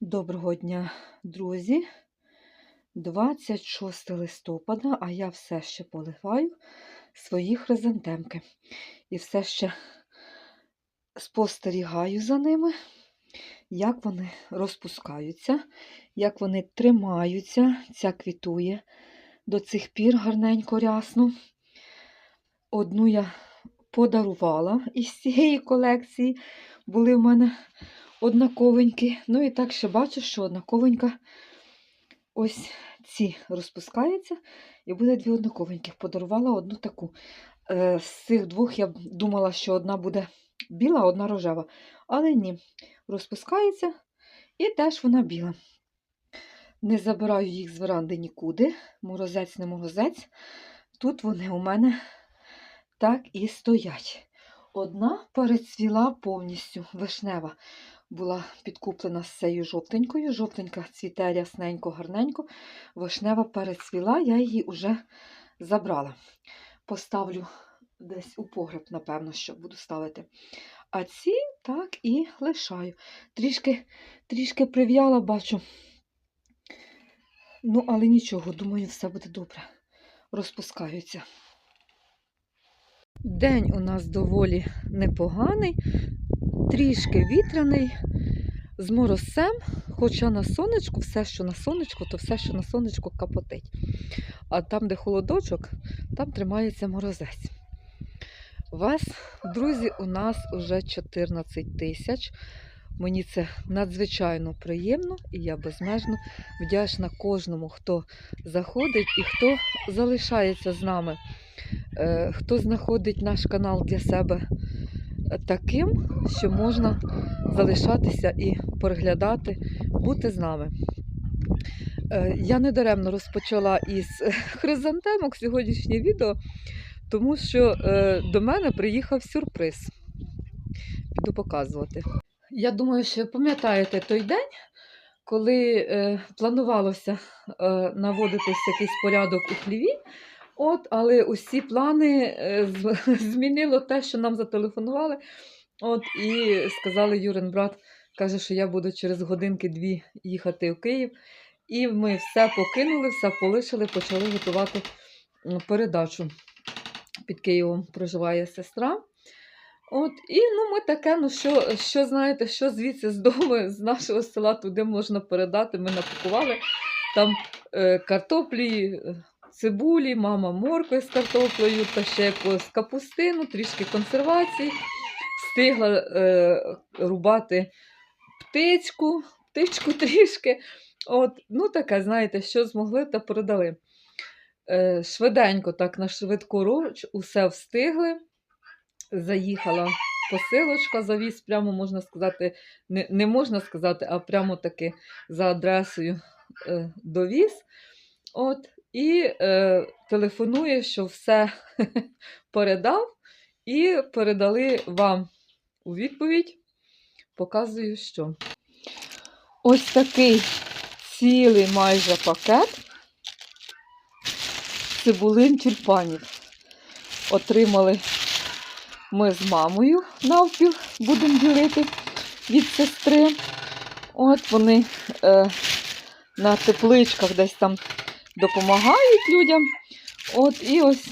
Доброго дня, друзі. 26 листопада, а я все ще поливаю свої хризантемки. І все ще спостерігаю за ними, як вони розпускаються, як вони тримаються. Ця квітує до цих пір гарненько рясно. Одну я подарувала із цієї колекції. Були в мене однаковенькі. Ну і так ще бачу, що однаковенька ось ці розпускаються, і буде дві однаковеньких. Подарувала одну таку. Е, З цих двох я думала, що одна буде біла, а одна рожева. Але ні, розпускається і теж вона біла. Не забираю їх з веранди нікуди. Морозець не морозець. Тут вони у мене так і стоять. Одна перецвіла повністю вишнева. Була підкуплена з цією жовтенькою. Жовтенька цвіте рясненько, гарненько. Вишнева перецвіла, я її вже забрала. Поставлю десь у погреб, напевно, що буду ставити. А ці так і лишаю. Трішки, трішки прив'яла, бачу. Ну, але нічого, думаю, все буде добре. Розпускаються. День у нас доволі непоганий, трішки вітряний, з морозцем, хоча на сонечку, все, що на сонечку, то все, що на сонечку капотить. А там, де холодочок, там тримається морозець. Вас, друзі, у нас уже 14 тисяч. Мені це надзвичайно приємно і я безмежно вдячна кожному, хто заходить і хто залишається з нами. Е, хто знаходить наш канал для себе таким, що можна залишатися і переглядати, бути з нами. Е, Я недаремно розпочала із хризантемок сьогоднішнє відео, тому що е, до мене приїхав сюрприз. Піду показувати. Я думаю, що пам'ятаєте той день, коли е, планувалося наводитись якийсь порядок у хліві. От, але усі плани е, змінило те, що нам зателефонували. От, і сказали Юрин брат, каже, що я буду через годинки-дві їхати в Київ. І ми все покинули, все полишили, почали готувати передачу. Під Києвом проживає сестра. От, і ну, ми таке, ну що, що знаєте, що звідси з дому, з нашого села туди можна передати. Ми напакували там е, картоплі, е, цибулі, мама моркви з картоплею та ще якогось капустину, трішки консервації. Встигла е, рубати птичку, птичку трішки. От, ну таке, знаєте, що змогли, та передали. Е, швиденько, так на швидку руч, усе встигли. Заїхала посилочка, завіз, прямо можна сказати, не, не можна сказати, а прямо таки за адресою е, довіз. От, і е, телефонує, що все передав, і передали вам у відповідь. Показую, що. Ось такий цілий майже пакет цибулин тюльпанів. Отримали ми з мамою навпіл, будемо ділити від сестри. От вони е, на тепличках десь там допомагають людям. От і ось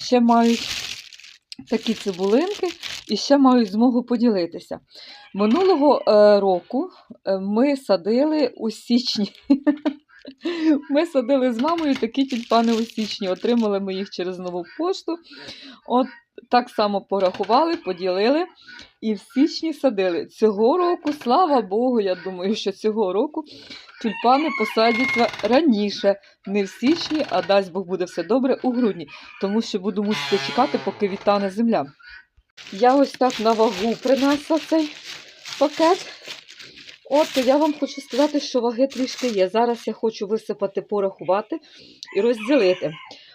ще мають такі цибулинки і ще мають змогу поділитися. Минулого е, року е, ми садили у січні. Ми садили з мамою такі тюльпани у січні. Отримали ми їх через нову пошту. От так само порахували, поділили і в січні садили. Цього року, слава Богу, я думаю, що цього року тюльпани посадяться раніше, не в січні, а дасть Бог буде все добре у грудні, тому що буду мусити чекати, поки відтане земля. Я ось так на вагу принесла цей пакет. От, я вам хочу сказати, що ваги трішки є. Зараз я хочу висипати, порахувати і розділити.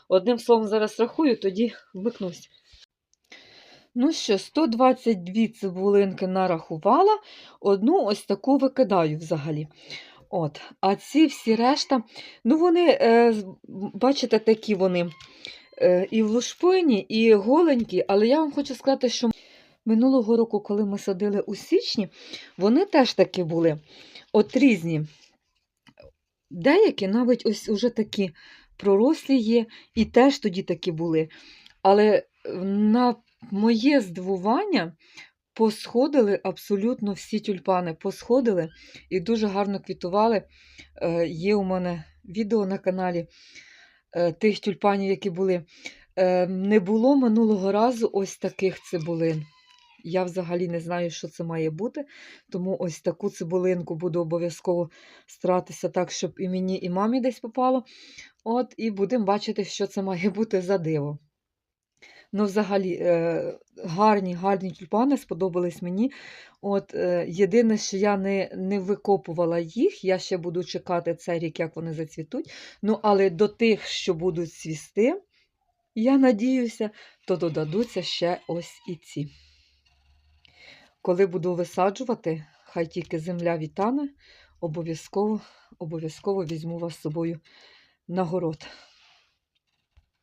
Одним словом, зараз рахую, тоді вмикнусь. Ну що, 122 цибулинки нарахувала, одну ось таку викидаю взагалі. От, А ці всі решта, ну вони, е, бачите, такі вони е, і в лушпині, і голенькі, але я вам хочу сказати, що минулого року, коли ми садили у січні, вони теж такі були. От різні. Деякі навіть ось уже такі пророслі є, і теж тоді такі були. Але на моє здивування посходили абсолютно всі тюльпани. Посходили і дуже гарно квітували. Е, Є у мене відео на каналі е, тих тюльпанів, які були. Е, Не було минулого разу ось таких цибулин. Я взагалі не знаю, що це має бути, тому ось таку цибулинку буду обов'язково старатися так, щоб і мені, і мамі десь попало. От, і будемо бачити, що це має бути за диво. Ну, взагалі, е, гарні, гарні тюльпани сподобались мені. От, е, єдине, що я не, не викопувала їх, я ще буду чекати цей рік, як вони зацвітуть. Ну, але до тих, що будуть цвісти, я надіюся, то додадуться ще ось і ці. Коли буду висаджувати, хай тільки земля вітане, обов'язково, обов'язково візьму вас з собою на город.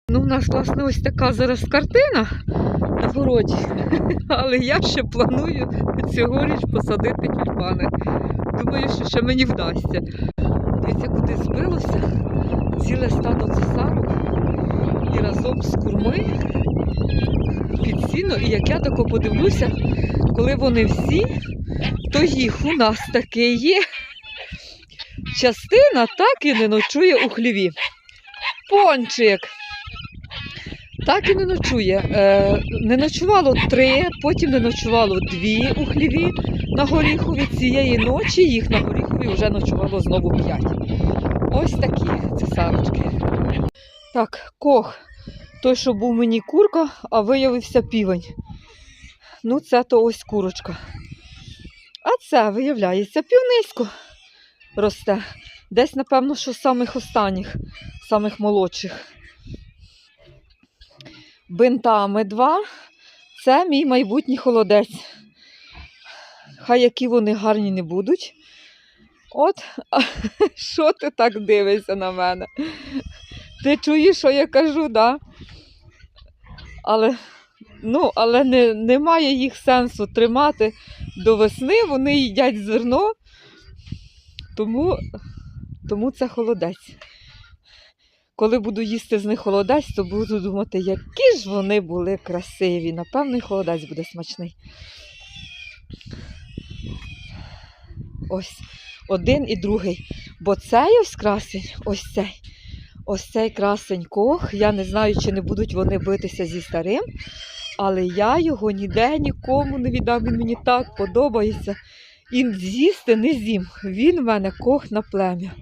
Ну, у нас, власне, ось така зараз картина на городі, але я ще планую цьогоріч посадити тюльпани. Думаю, що ще мені вдасться. Дивіться, куди збилося ціле стадо цесарок і разом з курми під сіно. І як я тако подивлюся, коли вони всі, то їх у нас таки є. Частина так і не ночує у хліві. Пончик. Так і не ночує. Е, не ночувало три, потім не ночувало дві у хліві на горіхові. Цієї ночі їх на горіхові вже ночувало знову п'ять. Ось такі цесарочки. Так, кох. Той, що був мені курка, а виявився півень. Ну, це то ось курочка. А це, виявляється, півнисько росте. Десь, напевно, що самих останніх, самих молодших. Бинтами два. Це мій майбутній холодець. Хай які вони гарні не будуть. От, що ти так дивишся на мене? Ти чуєш, що я кажу, да? Але, ну, але не, немає їх сенсу тримати до весни, вони їдять зерно, тому, тому це холодець. Коли буду їсти з них холодець, то буду думати, які ж вони були красиві. Напевно, і холодець буде смачний. Ось один і другий. Бо цей ось красень, ось цей. Ось цей красень кох. Я не знаю, чи не будуть вони битися зі старим, але я його ніде нікому не віддам. Він мені так подобається. І з'їсти не з'їм. Він в мене кох на плем'я.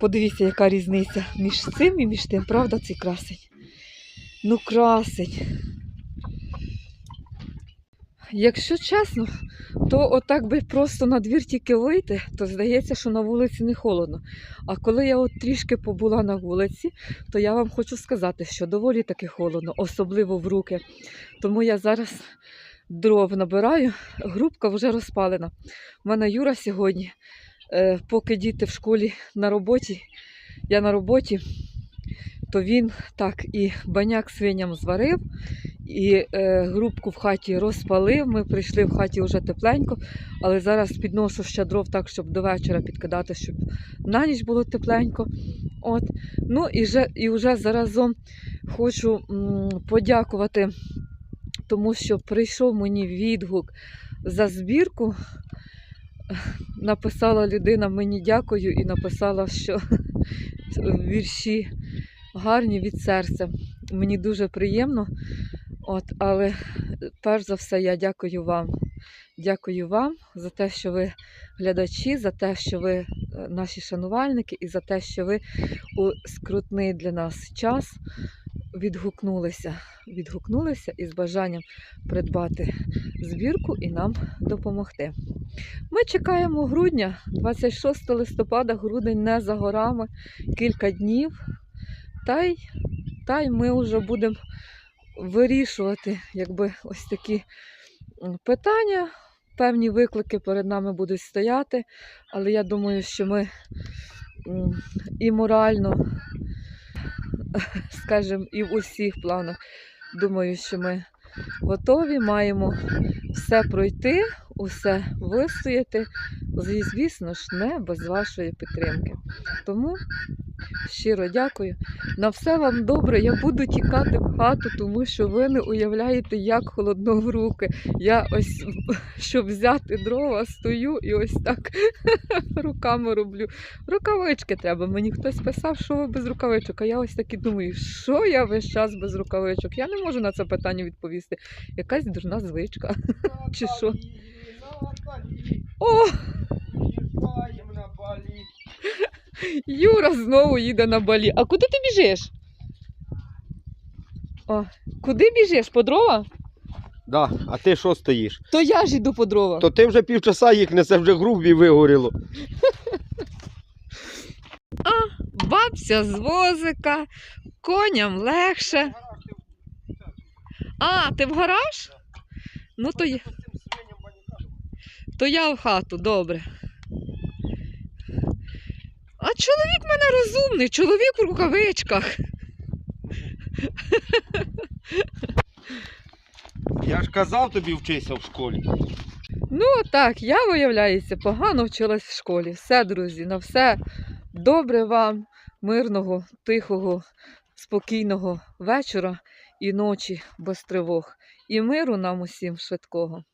Подивіться, яка різниця між цим і між тим, правда, цей красень? Ну, красень. Якщо чесно, то отак би просто на двір тільки вийти, то здається, що на вулиці не холодно. А коли я от трішки побула на вулиці, то я вам хочу сказати, що доволі таки холодно, особливо в руки. Тому я зараз дров набираю, грубка вже розпалена. У мене Юра сьогодні, е, поки діти в школі на роботі, я на роботі, то він так і баняк свиням зварив, і е, грубку в хаті розпалив. Ми прийшли в хаті вже тепленько, але зараз підношу ще дров так, щоб до вечора підкидати, щоб на ніч було тепленько. От. Ну і вже, і вже заразом хочу м, подякувати, тому що прийшов мені відгук за збірку. Написала людина мені дякую і написала, що вірші гарні від серця. Мені дуже приємно. От, але перш за все я дякую вам. Дякую вам за те, що ви глядачі, за те, що ви е, наші шанувальники, і за те, що ви у скрутний для нас час відгукнулися. Відгукнулися із бажанням придбати збірку і нам допомогти. Ми чекаємо грудня, 26 листопада, грудень не за горами, кілька днів. Та й, та й ми вже будемо вирішувати якби, ось такі питання. Певні виклики перед нами будуть стояти, але я думаю, що ми і морально, скажімо, і в усіх планах думаю, що ми готові, маємо все пройти усе і, звісно ж, не без вашої підтримки. Тому щиро дякую. На все вам добре. Я буду тікати в хату, тому що ви не уявляєте, як холодно в руки. Я ось, щоб взяти дрова, стою і ось так руками роблю. Рукавички треба. Мені хтось писав, що ви без рукавичок. А я ось так і думаю, що я весь час без рукавичок? Я не можу на це питання відповісти. Якась дурна звичка. Чи що? О, Їжджаємо на балі. Юра знову їде на балі. А куди ти біжиш? О, куди біжиш? По дрова? Да, а ти що стоїш? То я ж іду по дрова. То ти вже півчаса їх несе, вже грубі вигоріло. А, Бабця з возика, коням легше. А, ти в гараж? Ну то я, то я в хату, добре. А чоловік в мене розумний, чоловік в рукавичках. Я ж казав тобі вчися в школі. Ну так, я, виявляється, погано вчилась в школі. Все, друзі, на все добре вам, мирного, тихого, спокійного вечора і ночі без тривог. І миру нам усім швидкого.